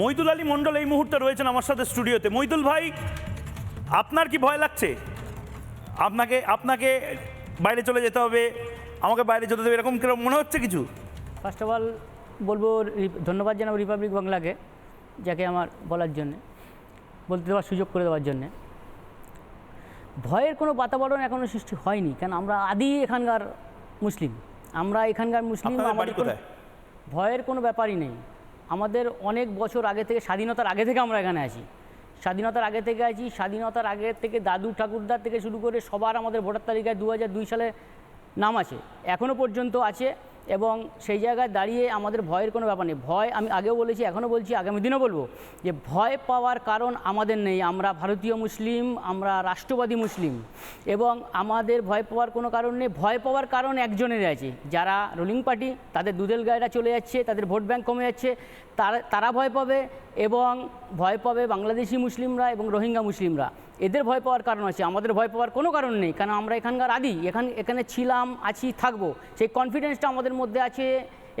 মইদুল আলী মণ্ডল এই মুহূর্তে রয়েছেন আমার সাথে স্টুডিওতে। মইদুল ভাই আপনার কি ভয় লাগছে? আপনাকে আপনাকে বাইরে চলে যেতে হবে আমাকে বাইরে যেতে হবে এরকম কীরকম মনে হচ্ছে কিছু? ফার্স্ট অফ অল বলব ধন্যবাদ জানাব রিপাবলিক বাংলাকে যাকে আমার বলার জন্যে বলতে দেওয়ার সুযোগ করে দেওয়ার জন্যে। ভয়ের কোনো বাতাবরণ এখনও সৃষ্টি হয়নি কেন আমরা আদি এখানকার মুসলিম। আমরা এখানকার মুসলিম ভয়ের কোনো ব্যাপারই নেই। আমাদের অনেক বছর আগে থেকে, স্বাধীনতার আগে থেকে আমরা এখানে আছি। স্বাধীনতার আগে থেকে আছি, স্বাধীনতার আগে থেকে দাদু ঠাকুরদার থেকে শুরু করে সবার আমাদের ভোটার তালিকায় দু সালে নাম আছে। এখনও পর্যন্ত আছে। এবং সেই জায়গায় দাঁড়িয়ে আমাদের ভয়ের কোনো ব্যাপার নেই। ভয় আমি আগেও বলেছি, এখনও বলছি, আগামী দিনও বলব যে ভয় পাওয়ার কারণ আমাদের নেই। আমরা ভারতীয় মুসলিম, আমরা রাষ্ট্রবাদী মুসলিম এবং আমাদের ভয় পাওয়ার কোনো কারণ নেই। ভয় পাওয়ার কারণ একজনের আছে। যারা রুলিং পার্টি, তাদের দুধেল গায়েরা চলে যাচ্ছে, তাদের ভোট ব্যাংক কমে যাচ্ছে, তারা তারা ভয় পাবে এবং ভয় পাবে বাংলাদেশি মুসলিমরা এবং রোহিঙ্গা মুসলিমরা। এদের ভয় পাওয়ার কারণ আছে। আমাদের ভয় পাওয়ার কোনো কারণ নেই। কারণ আমরা এখানকার আদি, এখান, এখানে ছিলাম, আছি, থাকব। সেই কনফিডেন্সটা আমাদের মধ্যে আছে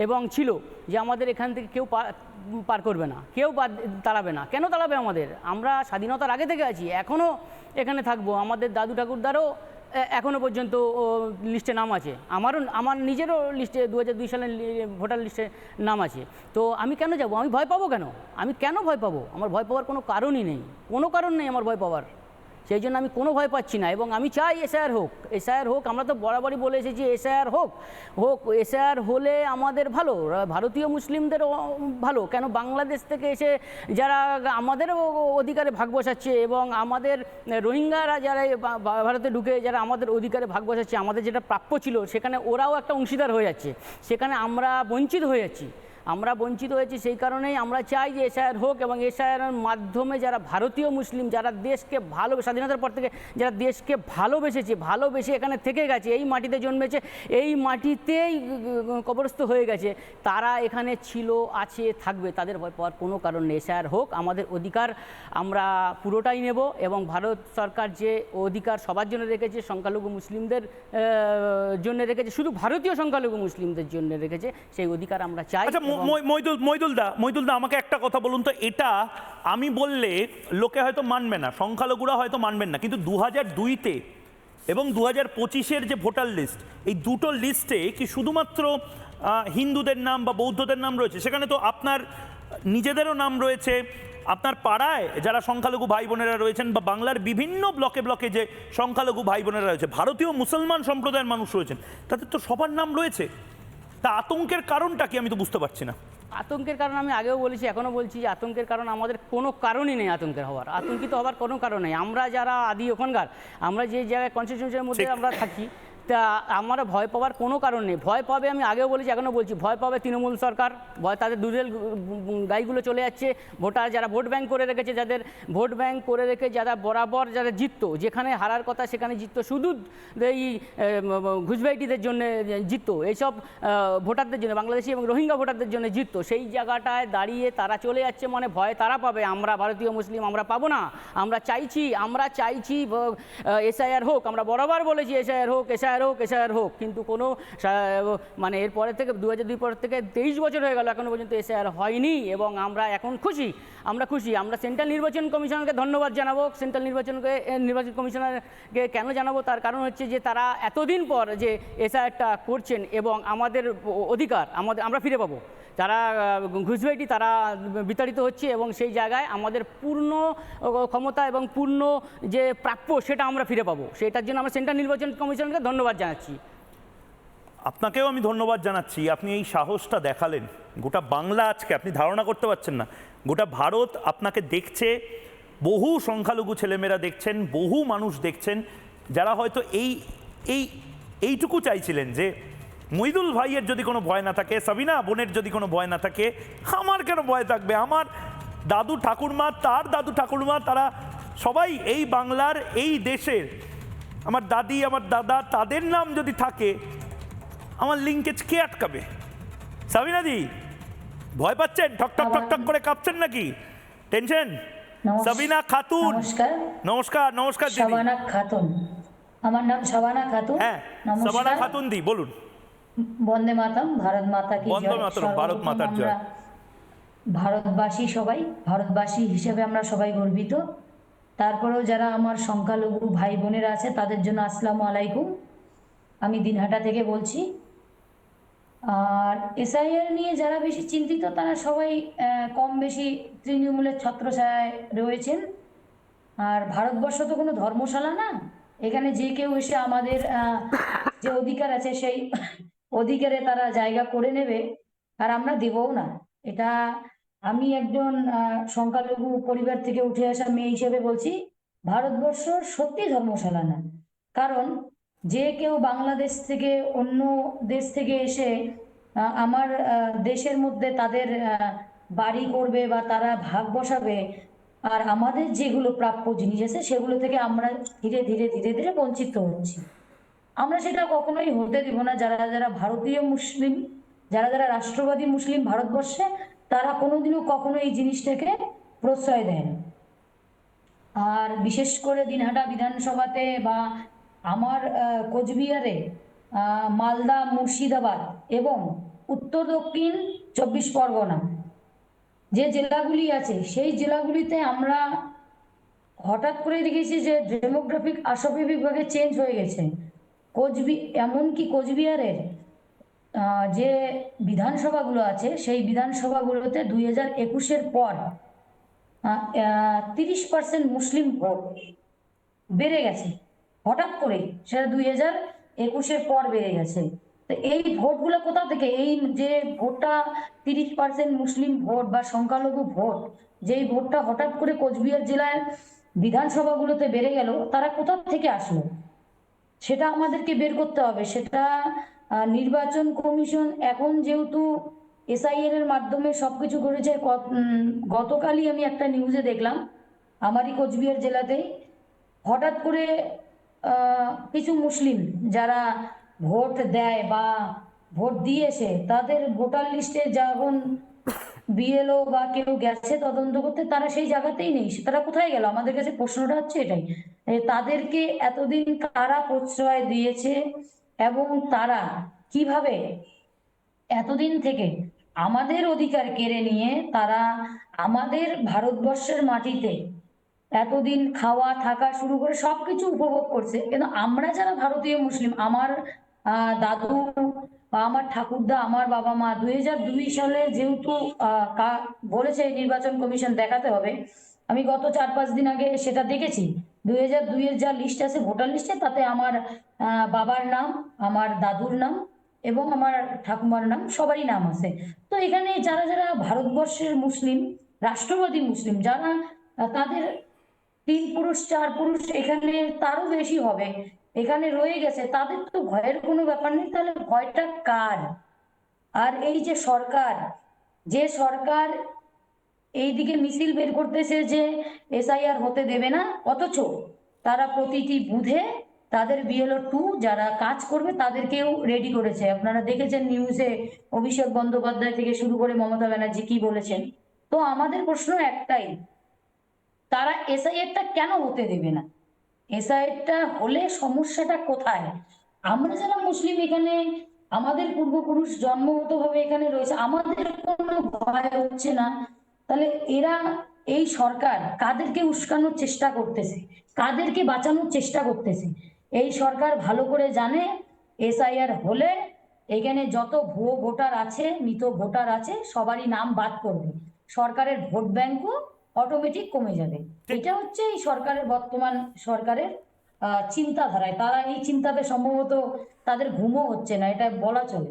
এবং ছিল যে আমাদের এখান থেকে কেউ পার করবে না, কেউ তাড়াবে না। কেন তাড়াবে আমাদের? আমরা স্বাধীনতার আগে থেকে আছি, এখনও এখানে থাকব। আমাদের দাদু ঠাকুরদারও এখনও পর্যন্ত লিস্টে নাম আছে। আমারও, আমার নিজেরও লিস্টে দু হাজার দুই সালের ভোটার লিস্টে নাম আছে। তো আমি কেন যাব? আমি ভয় পাবো কেন? আমি কেন ভয় পাবো? আমার ভয় পাওয়ার কোনো কারণই নেই। কোনো কারণ নেই আমার ভয় পাওয়ার। সেই জন্য আমি কোনো ভয় পাচ্ছি না এবং আমি চাই এসআইআর হোক এসআইআর হোক, আমরা তো বরাবরই বলে এসেছি এসআইআর হোক হোক, এসআইআর হলে আমাদের ভালো ভারতীয় মুসলিমদের ভালো, কেন বাংলাদেশ থেকে এসে যারা আমাদের অধিকারে ভাগ বসাচ্ছে এবং আমাদের রোহিঙ্গারা যারা ভারতে ঢুকে যারা আমাদের অধিকারে ভাগ বসাচ্ছে, আমাদের যেটা প্রাপ্য ছিল, সেখানে ওরাও একটা অংশীদার হয়ে যাচ্ছে, সেখানে আমরা বঞ্চিত হয়ে যাচ্ছি। আমরা বঞ্চিত হয়েছি সেই কারণেই আমরা চাই যে এসআইআর হোক এবং এসআইআর মাধ্যমে যারা ভারতীয় মুসলিম, যারা দেশকে ভালো স্বাধীনতার পর থেকে যারা দেশকে ভালোবেসেছে, ভালোবেসে এখানে থেকে গেছে, এই মাটিতে জন্মেছে, এই মাটিতেই কবরস্থ হয়ে গেছে, তারা এখানে ছিল, আছে, থাকবে, তাদের পাওয়ার কোনো কারণ নেই। এসআইআর হোক, আমাদের অধিকার আমরা পুরোটাই নেব এবং ভারত সরকার যে অধিকার সবার জন্য রেখেছে, সংখ্যালঘু মুসলিমদের জন্য রেখেছে, শুধু ভারতীয় সংখ্যালঘু মুসলিমদের জন্য রেখেছে, সেই অধিকার আমরা চাই। মইদুল মইদুল দা আমাকে একটা কথা বলুন তো এটা আমি বললে লোকে হয়তো মানবে না সংখ্যালঘুরা হয়তো মানবেন না কিন্তু দু হাজার দুইতে এবং দু হাজার পঁচিশের যে ভোটার লিস্ট এই দুটো লিস্টে কি শুধুমাত্র হিন্দুদের নাম বা বৌদ্ধদের নাম রয়েছে? সেখানে তো আপনার নিজেদেরও নাম রয়েছে আপনার পাড়ায় যারা সংখ্যালঘু ভাই বোনেরা রয়েছেন বা বাংলার বিভিন্ন ব্লকে ব্লকে যে সংখ্যালঘু ভাই বোনেরা রয়েছে ভারতীয় মুসলমান সম্প্রদায়ের মানুষ রয়েছেন তাদের তো সবার নাম রয়েছে। তা আতঙ্কের কারণটা কি আমি তো বুঝতে পারছি না। আতঙ্কের কারণ আমি আগেও বলেছি এখনও বলছি যে আতঙ্কের কারণ আমাদের কোনো কারণই নেই আতঙ্কের হওয়ার। আতঙ্কিত হওয়ার কোনো কারণ নেই। আমরা যারা আদি ওখানকার আমরা যে জায়গায় কনস্টিটিউশনের মধ্যে আমরা থাকি তা আমরা ভয় পাওয়ার কোনো কারণ নেই। ভয় পাবে আমি আগেও বলেছি, এখনও বলছি, ভয় পাবে তৃণমূল সরকার। ভয় তাদের দুধের গাইগুলো চলে যাচ্ছে। ভোটার যারা ভোট ব্যাঙ্ক করে রেখেছে, যাদের ভোট ব্যাঙ্ক করে রেখে যারা বরাবর যারা জিততো, যেখানে হারার কথা সেখানে জিততো, শুধু এই ঘুষবাইটিদের জন্য জিততো, এইসব ভোটারদের জন্য, বাংলাদেশি এবং রোহিঙ্গা ভোটারদের জন্য জিততো। সেই জায়গাটায় দাঁড়িয়ে তারা চলে যাচ্ছে মানে ভয় তারা পাবে। আমরা ভারতীয় মুসলিম, আমরা পাবো না। আমরা চাইছি আমরা চাইছি এসআইআর হোক, আমরা বরাবর বলেছি এসআইআর হোক, এসআইআর হোক, এসআইআর হোক, কিন্তু কোনো মানে এরপরে থেকে, দু হাজার দুই পর থেকে তেইশ বছর হয়ে গেল এখনও পর্যন্ত এসআইআর হয়নি এবং আমরা এখন খুশি, আমরা খুশি। আমরা সেন্ট্রাল নির্বাচন কমিশনকে ধন্যবাদ জানাব। সেন্ট্রাল নির্বাচনকে নির্বাচন কমিশনারকে কেন জানাব? তার কারণ হচ্ছে যে তারা এতদিন পর যে এসআইআরটা করছেন এবং আমাদের অধিকার, আমাদের, আমরা ফিরে পাবো। যারা ঘুষবাইটি তারা বিতাড়িত হচ্ছে এবং সেই জায়গায় আমাদের পূর্ণ ক্ষমতা এবং পূর্ণ যে প্রাপ্য সেটা আমরা ফিরে পাবো। সেটার জন্য আমরা সেন্ট্রাল নির্বাচন কমিশনকে ধন্যবাদ জানাচ্ছি। আপনাকেও আমি ধন্যবাদ জানাচ্ছি। আপনি এই সাহসটা দেখালেন। গোটা বাংলা আজকে আপনি ধারণা করতে পারছেন না। গোটা ভারত আপনাকে দেখছে, বহু সংখ্যালঘু ছেলেমেয়েরা দেখছেন, বহু মানুষ দেখছেন, যারা হয়তো এই এই, এইটুকু চাইছিলেন যে, মইদুল ভাইয়ের যদি কোনো ভয় না থাকে, সাবিনা বোনের যদি কোনো ভয় না থাকে, আমার কেন ভয় থাকবে? আমার দাদু ঠাকুরমা, তার দাদু ঠাকুরমা, তারা সবাই এই বাংলার, এই দেশের আমার দাদি আমার দাদা তাদের নাম যদি থাকে আমার লিঙ্কেজ কে আটকাবে? সাবিনাদি ভয় পাচ্ছেন? ঠক ঠক ঠক ঠক করে কাঁপছেন নাকি? টেনশন? সাবিনা খাতুন। নমস্কার। নমস্কার নমস্কার দিদি। শাবানা খাতুন। আমার নাম শাবানা খাতুন। হ্যাঁ সাবানা খাতুন দি বলুন। বন্দে মাতাম ভারত মাতা কি বন্দে জয়। মাতরম, ভারত মাতার জয়। ভারতবাসী সবাই ভারতবাসী হিসেবে আমরা সবাই গর্বিত। তারপরেও যারা আমার সংখ্যালঘু ভাই বোনেরা আছে, তাদের জন্য আসসালামু আলাইকুম। আমি দিনহাটা থেকে বলছি। আর এসআইআর নিয়ে যারা বেশি চিন্তিত, তারা সবাই কম বেশি তৃণমূলের ছত্রছায়ায় রয়েছেন। আর ভারতবর্ষ তো কোনো ধর্মশালা না। এখানে যে কেউ এসে আমাদের যে অধিকার আছে, সেই অধিকারে তারা জায়গা করে নেবে। আর আমরা দেবও না। এটা আমি একজন সংখ্যালঘু পরিবার থেকে উঠে আসা মেয়ে হিসেবে বলছি, ভারতবর্ষ সত্যি ধর্মশালা না। কারণ যে কেউ বাংলাদেশ থেকে অন্য দেশ থেকে এসে আমার দেশের মধ্যে তাদের বাড়ি করবে বা তারা ভাগ বসাবে, আর আমাদের যেগুলো প্রাপ্য জিনিস আছে সেগুলো থেকে আমরা ধীরে ধীরে ধীরে ধীরে বঞ্চিত হচ্ছি। আমরা সেটা কখনোই হতে দিব না। যারা যারা ভারতীয় মুসলিম, যারা যারা রাষ্ট্রবাদী মুসলিম ভারতবর্ষে তারা কোনোদিনও কখনো এই জিনিসটাকে প্রশ্রয় দেয় না। আর বিশেষ করে দিনহাটা বিধানসভাতে বা আমার কোচবিহারে মালদা, মুর্শিদাবাদ এবং উত্তর, দক্ষিণ চব্বিশ পরগনা যে জেলাগুলি আছে, সেই জেলাগুলিতে আমরা হঠাৎ করে দেখেছি যে ডেমোগ্রাফিক আশাভিভাবে চেঞ্জ হয়ে গেছে। কোচবি, এমনকি কোচবিহারের যে বিধানসভাগুলো আছে, সেই বিধানসভাগুলোতে দুই হাজার একুশের পর তিরিশ পার্সেন্ট মুসলিম ভোট বেড়ে গেছে। হঠাৎ করে সেটা দুই হাজার একুশের পর বেড়ে গেছে। তো এই ভোটগুলো কোথা থেকে? এই যে ভোটটা, তিরিশ পার্সেন্ট মুসলিম ভোট বা সংখ্যালঘু ভোট, যেই ভোটটা হঠাৎ করে কোচবিহার জেলার বিধানসভাগুলোতে বেড়ে গেল, তারা কোথা থেকে আসলো? সেটা আমাদেরকে বের করতে হবে। সেটা নির্বাচন কমিশন এখন যেহেতু এসআইএর এর মাধ্যমে সবকিছু করেছে গতকালই আমি একটা নিউজে দেখলাম, আমারই কোচবিহার জেলাতেই। হঠাৎ করে কিছু মুসলিম যারা ভোট দেয় বা ভোট দিয়েছে, তাদের ভোটার লিস্টে যখন বিএলও বা কেউ গেছে তদন্ত করতে, তারা সেই জায়গাতেই নেই। তারা কোথায় গেল? আমাদের কাছে প্রশ্নটা হচ্ছে এটাই। তাদেরকে এতদিন কারা প্রশ্রয় দিয়েছে? এবং তারা কীভাবে এতদিন থেকে আমাদের অধিকার কেড়ে নিয়ে তারা আমাদের ভারতবর্ষের মাটিতে এতদিন খাওয়া, থাকা শুরু করে সবকিছু উপভোগ করছে। কিন্তু আমরা যারা ভারতীয় মুসলিম, আমার দাদু বা আমার ঠাকুরদা, আমার বাবা মা দুই দুই সালে যেহেতু বলেছে নির্বাচন কমিশন দেখাতে হবে, আমি গত চার পাঁচ দিন আগে সেটা দেখেছি। দুই হাজার যা লিস্ট আছে ভোটার লিস্টে তাতে আমার বাবার নাম, আমার দাদুর নাম এবং আমার ঠাকুমার নাম, সবারই নাম আছে। তো এখানে যারা যারা ভারতবর্ষের মুসলিম, রাষ্ট্রবাদী মুসলিম, যারা তাদের তিন পুরুষ, চার পুরুষ এখানে তারও বেশি হবে। এখানে রয়ে গেছে, তাদের তো ভয়ের কোনো ব্যাপার নেই, তাহলে ভয়টা কার? আর এই যে সরকার যে সরকার এইদিকে মিছিল বের করতেছে যে এসআইআর হতে দেবে না, অথচ তারা প্রতিটি বুধে তাদের বিএলও টু যারা কাজ করবে তাদেরকেও রেডি করেছে। আপনারা দেখেছেন নিউজে অভিষেক বন্দ্যোপাধ্যায় থেকে শুরু করে মমতা ব্যানার্জি কি বলেছেন? তো আমাদের প্রশ্ন একটাই, তারা এসআইআরটা কেন হতে দেবে না? এসআইআরটা হলে সমস্যাটা কোথায়? আমরা যারা মুসলিম এখানে, আমাদের পূর্বপুরুষ জন্মগতভাবে এখানে রয়েছে, আমাদের কোনো ভয় হচ্ছে না। তাহলে এরা, এই সরকার কাদেরকে উস্কানোর চেষ্টা করতেছে? কাদেরকে বাঁচানোর চেষ্টা করতেছে? এই সরকার ভালো করে জানে, এসআইআর হলে এখানে যত ভুয়ো ভোটার আছে, মৃত ভোটার আছে, সবারই নাম বাদ করবে সরকারের ভোট ব্যাংকও অটোমেটিক কমে যাবে। এটা হচ্ছে এই সরকারের বর্তমান সরকারের চিন্তাধারায়। তারা এই চিন্তাতে সম্ভবত তাদের ঘুমও হচ্ছে না, এটা বলা চলে।